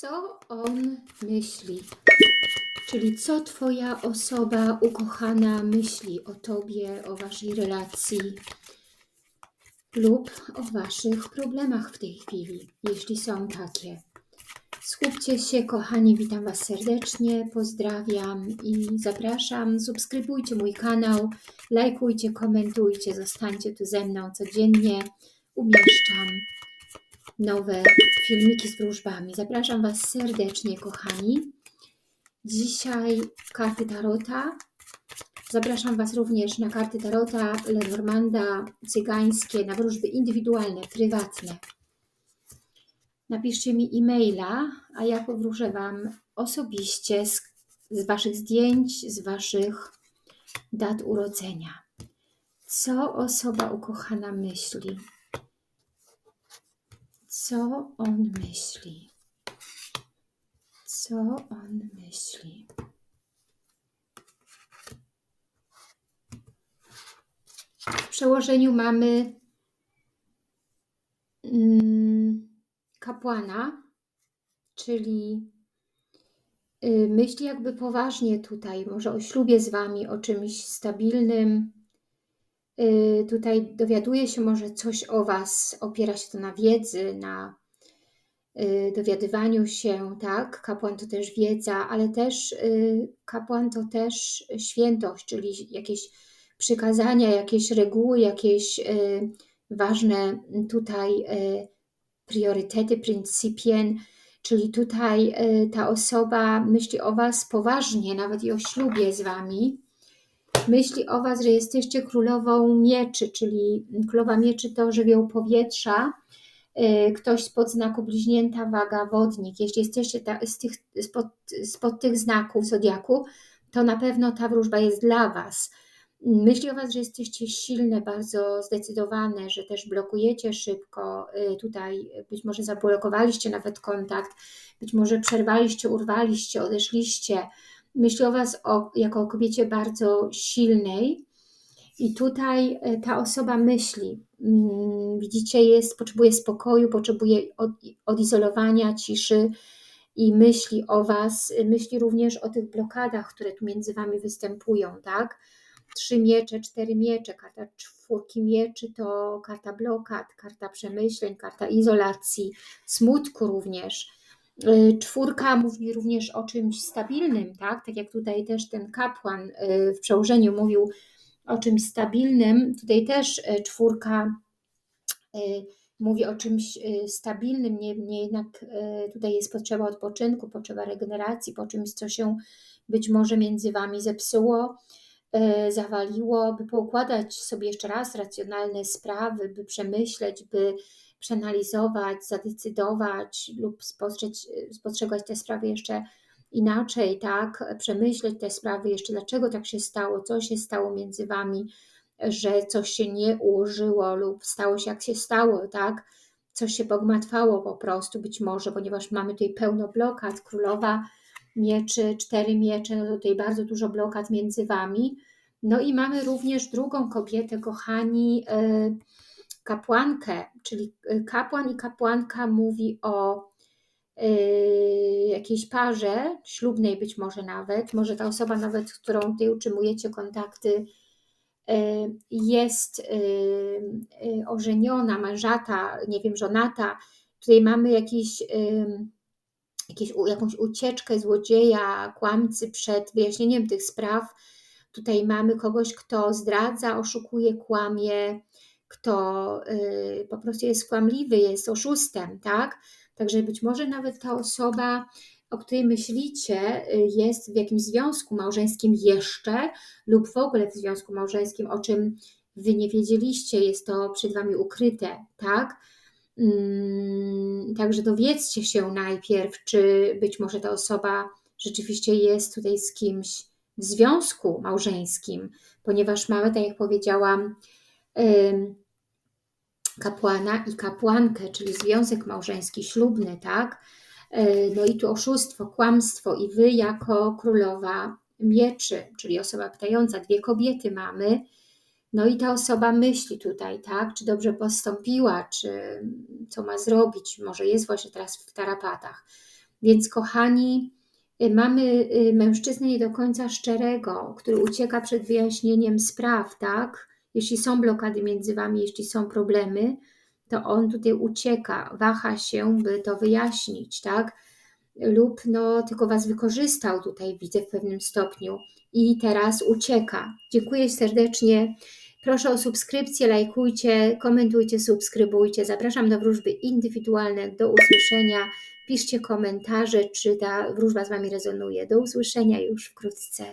Co on myśli? Czyli co Twoja osoba ukochana myśli o Tobie, o Waszej relacji lub o Waszych problemach w tej chwili, jeśli są takie. Skupcie się, kochani, witam Was serdecznie, pozdrawiam i zapraszam. Subskrybujcie mój kanał, lajkujcie, komentujcie, zostańcie tu ze mną codziennie. Umieszczam nowe filmiki z wróżbami. Zapraszam Was serdecznie, kochani. Dzisiaj karty Tarota. Zapraszam Was również na karty Tarota Lenormanda, cygańskie, na wróżby indywidualne, prywatne. Napiszcie mi e-maila, a ja powróżę Wam osobiście z, z Waszych zdjęć, z Waszych dat urodzenia. Co osoba ukochana myśli? Co on myśli? Co on myśli? W przełożeniu mamy mm, kapłana, czyli y, myśli jakby poważnie tutaj, może o ślubie z wami, o czymś stabilnym. Y, tutaj dowiaduje się może coś o was, opiera się to na wiedzy, na y, dowiadywaniu się, tak? Kapłan to też wiedza, ale też kapłan to też świętość, czyli jakieś przykazania, jakieś reguły, jakieś ważne tutaj priorytety, pryncypien, czyli tutaj y, ta osoba myśli o Was poważnie, nawet i o ślubie z Wami. Myśli o Was, że jesteście królową mieczy, czyli królowa mieczy to żywioł powietrza, y, ktoś spod znaku bliźnięta, waga, wodnik. Jeśli jesteście z tych, spod, spod tych znaków zodiaku, to na pewno ta wróżba jest dla Was. Myśli o Was, że jesteście silne, bardzo zdecydowane, że też blokujecie szybko. Y, tutaj być może zablokowaliście nawet kontakt, być może przerwaliście, urwaliście, odeszliście. Myśli o Was o, jako o kobiecie bardzo silnej. I tutaj y, ta osoba myśli, mm, widzicie, jest, potrzebuje spokoju, potrzebuje od, odizolowania, ciszy i myśli o Was, myśli również o tych blokadach, które tu między Wami występują, tak? trzy miecze, cztery miecze, karta czwórki mieczy to karta blokad, karta przemyśleń, karta izolacji, smutku również. Y, czwórka mówi również o czymś stabilnym, tak? Tak jak tutaj też ten kapłan y, w przełożeniu mówił o czymś stabilnym, tutaj też y, czwórka mówi o czymś stabilnym, niemniej jednak tutaj jest potrzeba odpoczynku, potrzeba regeneracji, po czymś, co się być może między Wami zepsuło. Zawaliło, by poukładać sobie jeszcze raz racjonalne sprawy, by przemyśleć, by przeanalizować, zadecydować lub spostrzec, spostrzegać te sprawy jeszcze inaczej, tak? Przemyśleć te sprawy jeszcze, dlaczego tak się stało, co się stało między wami, że coś się nie ułożyło lub stało się jak się stało, tak? Coś się pogmatwało po prostu, być może, ponieważ mamy tutaj pełno blokad, królowa mieczy, cztery miecze, no tutaj bardzo dużo blokad między wami. No i mamy również drugą kobietę, kochani, e, kapłankę, czyli e, kapłan i kapłanka mówi o e, jakiejś parze, ślubnej być może nawet, może ta osoba nawet, z którą Ty utrzymujecie kontakty, jest ożeniona, mężata, nie wiem, żonata. Tutaj mamy jakiś jakieś, jakąś ucieczkę złodzieja, kłamcy przed wyjaśnieniem tych spraw. Tutaj mamy kogoś, kto zdradza, oszukuje, kłamie, kto y, po prostu jest kłamliwy, jest oszustem, tak? Także być może nawet ta osoba, o której myślicie, y, jest w jakimś związku małżeńskim jeszcze lub w ogóle w związku małżeńskim, o czym Wy nie wiedzieliście, jest to przed Wami ukryte, tak? Mm, także dowiedzcie się najpierw, czy być może ta osoba rzeczywiście jest tutaj z kimś w związku małżeńskim, ponieważ mamy, tak jak powiedziałam, kapłana i kapłankę, czyli związek małżeński, ślubny, tak? E, no i tu oszustwo, kłamstwo, i wy jako królowa mieczy, czyli osoba pytająca, dwie kobiety mamy, no i ta osoba myśli tutaj, tak, czy dobrze postąpiła, czy co ma zrobić, może jest właśnie teraz w tarapatach. Więc kochani, y, mamy y, mężczyznę nie do końca szczerego, który ucieka przed wyjaśnieniem spraw, tak? Jeśli są blokady między Wami, jeśli są problemy, to on tutaj ucieka, waha się, by to wyjaśnić, tak? Lub no, tylko Was wykorzystał tutaj, widzę w pewnym stopniu i teraz ucieka. Dziękuję serdecznie. Proszę o subskrypcję, lajkujcie, komentujcie, subskrybujcie. Zapraszam do wróżby indywidualne. Do usłyszenia. Piszcie komentarze, czy ta wróżba z Wami rezonuje. Do usłyszenia już wkrótce.